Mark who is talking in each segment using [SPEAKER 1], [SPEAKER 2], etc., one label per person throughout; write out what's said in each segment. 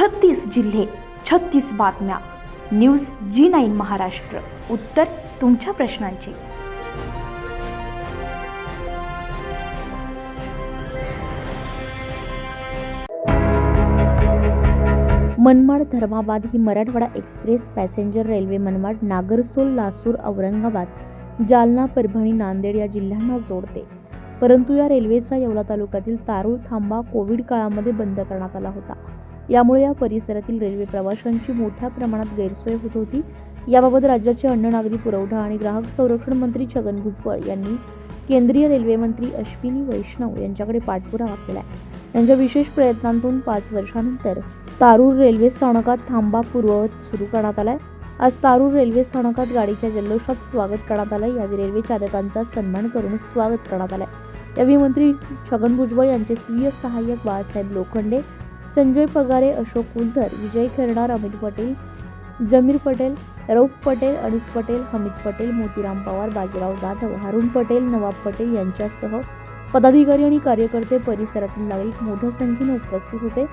[SPEAKER 1] छत्तीस जिल्हे छत्तीस बातम्या. News G nine Maharashtra. उत्तर तुमच्या प्रश्नांची. मनमाड धर्माबाद ही Marathwada express passenger railway Manmad Nagarsol Lasur Aurangabad Jalna Parbhani Nanded या जिल्ह्यांना जोडते. परंतु या रेल्वेचा येवला तालुक्यातील तारूळ थांबा कोविड काळामध्ये बंद करण्यात आला होता. यामुळे या परिसरातील रेल्वे प्रवाशांची मोठ्या प्रमाणात गैरसोय होत होती. याबाबत राज्याचे अन्न नागरी पुरवठा आणि ग्राहक संरक्षण मंत्री छगन भुजबळ यांनी केंद्रीय रेल्वे मंत्री अश्विनी वैष्णव यांच्याकडे पाठपुरावा केला त्यांच्या विशेष प्रयत्नांतून पाच वर्षानंतर तारूर रेल्वे स्थानकात थांबा पूर्ववत सुरू करण्यात आलाय. आज तारूर रेल्वे स्थानकात गाडीच्या जल्लोषात स्वागत करण्यात आलं यावेळी रेल्वे चालकांचा सन्मान करून स्वागत करण्यात आलंय. यावेळी मंत्री छगन भुजबळ यांचे स्वीय सहाय्यक बाळासाहेब लोखंडे संजय पगारे अशोक कुलधर विजय खेरणार अमित पटेल जमीर पटेल रौफ पटेल अनिस पटेल हमीद पटेल मोतीराम पवार बाजीराव जाधव हारून पटेल नवाब पटेल यांच्यासह पदाधिकारी आणि कार्यकर्ते परिसरातील नागरिक मोठ्या संख्येने उपस्थित होते.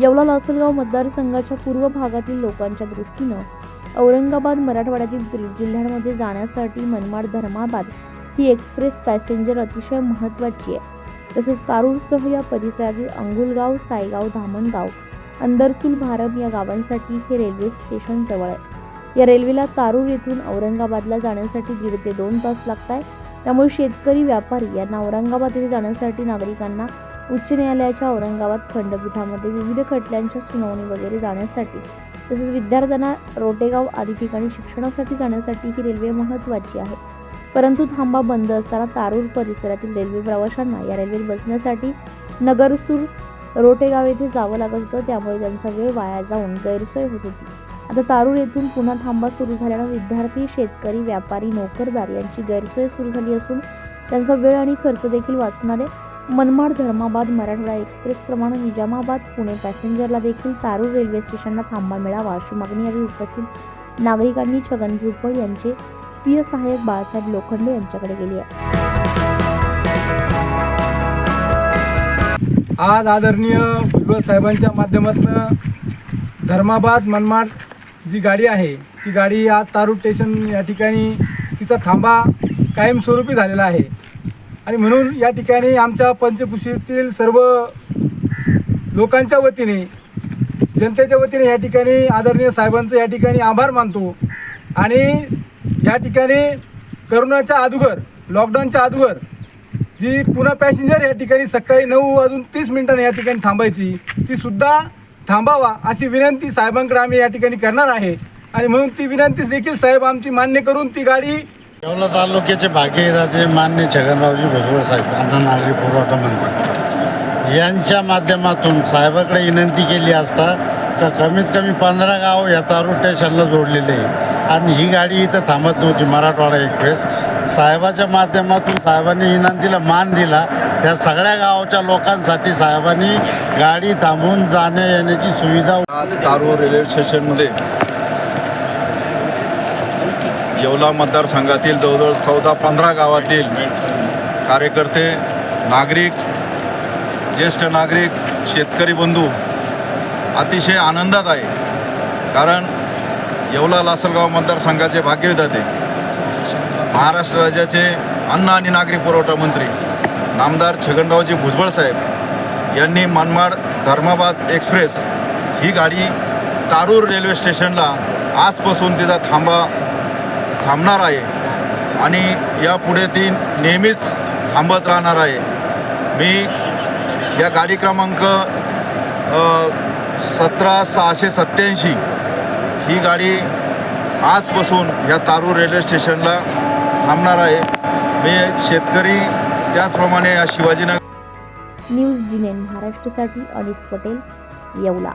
[SPEAKER 1] येवला लासलगाव मतदारसंघाच्या पूर्व भागातील लोकांच्या दृष्टीनं औरंगाबाद मराठवाड्यातील जिल्ह्यांमध्ये जाण्यासाठी मनमाड धर्माबाद ही एक्सप्रेस पॅसेंजर अतिशय महत्त्वाची आहे. तसेच तारूरसह या परिसरातील अंगुलगाव सायगाव धामणगाव अंदरसूल भारम या गावांसाठी हे रेल्वे स्टेशन जवळ आहे. या रेल्वेला तारूर येथून औरंगाबादला जाण्यासाठी दीड ते दोन तास लागत आहे त्यामुळे शेतकरी व्यापारी यांना औरंगाबाद येथे जाण्यासाठी नागरिकांना उच्च न्यायालयाच्या औरंगाबाद खंडपीठामध्ये विविध खटल्यांच्या सुनावणी वगैरे जाण्यासाठी तसेच विद्यार्थ्यांना रोटेगाव आदी ठिकाणी शिक्षणासाठी जाण्यासाठी ही रेल्वे महत्त्वाची आहे. परंतु थांबा बंद असताना तारूर परिसरातील रेल्वे प्रवाशांना या रेल्वेत बसण्यासाठी नगरसूर रोटेगाव येथे जावं लागत होतं. त्यामुळे त्यांचा वेळ वाया जाऊन गैरसोय होत होती. आता तारूर येथून पुन्हा थांबा सुरू झाल्यानं विद्यार्थी शेतकरी व्यापारी नोकरदार यांची गैरसोय सुरू झाली असून त्यांचा वेळ आणि खर्च देखील वाचणारे मनमाड धर्माबाद मराठवाडा एक्सप्रेस प्रमाणे निजामाबाद पुणे पॅसेंजरला देखील तारूर रेल्वे स्टेशनला थांबा मिळावा अशी मागणी यावेळी उपस्थित नागरिकांनी छगन भुजबळ यांचे स्वीय सहाय्यक बाळासाहेब लोखंडे यांच्याकडे केली आहे
[SPEAKER 2] आज आदरणीय भुजबळ साहेबांच्या माध्यमातून धर्माबाद मनमाड जी गाडी आहे ती गाडी आज तारूर स्टेशन या ठिकाणी तिचा थांबा कायमस्वरूपी झालेला आहे. आणि म्हणून या ठिकाणी आमच्या पंचकुशीतील सर्व लोकांच्या वतीने जनतेच्या वतीने या ठिकाणी आदरणीय साहेबांचं या ठिकाणी आभार मानतो. आणि या ठिकाणी करोनाच्या अगोदर लॉकडाऊनच्या अगोदर जी पुन्हा पॅसेंजर या ठिकाणी सकाळी नऊ वाजून तीस मिनिटांनी या ठिकाणी थांबायची ती सुद्धा थांबावा अशी विनंती साहेबांकडे आम्ही या ठिकाणी करणार आहे. आणि म्हणून ती विनंतीच देखील साहेब आमची मान्य करून ती गाडी
[SPEAKER 3] येवला तालुक्याचे भाग्यदाते मान्य छगनरावजी भुजबळ साहेब अन्न नागरी पुरवठा मंत्री. यांच्या माध्यमातून साहेबाकडे विनंती केली असता का कमीत कमी पंधरा गाव या तारू स्टेशनला जोडलेले आहे. आणि ही गाडी इथं थांबत नव्हती मराठवाडा एक्सप्रेस. साहेबाच्या माध्यमातून साहेबांनी विनंतीला मान दिला. या सगळ्या गावाच्या लोकांसाठी साहेबांनी गाडी थांबून जाण्या येण्याची सुविधा
[SPEAKER 4] आज रेल्वे स्टेशनमध्ये येवला मतदारसंघातील जवळजवळ चौदा पंधरा गावातील कार्यकर्ते नागरिक ज्येष्ठ नागरिक शेतकरी बंधू अतिशय आनंदात आहे. कारण येवला लासलगाव मतदारसंघाचे भाग्यविधाते महाराष्ट्र राज्याचे अन्न आणि नागरी पुरवठा मंत्री नामदार छगनरावजी भुजबळ साहेब यांनी मनमाड धर्माबाद एक्सप्रेस ही गाडी तारूर रेल्वे स्टेशनला आजपासून तिचा थांबा थांबणार आहे आणि यापुढे ती नेहमीच थांबत राहणार आहे. मी या गाडी क्रमांक सतरा सहाशे सत्याऐंशी ही गाडी आजपासून या तारूर रेल्वे स्टेशनला थांबणार आहे. मी शेतकरी त्याचप्रमाणे या शिवाजीनगर
[SPEAKER 1] न्यूज जिनेन महाराष्ट्रासाठी अनिस पटेल येवला.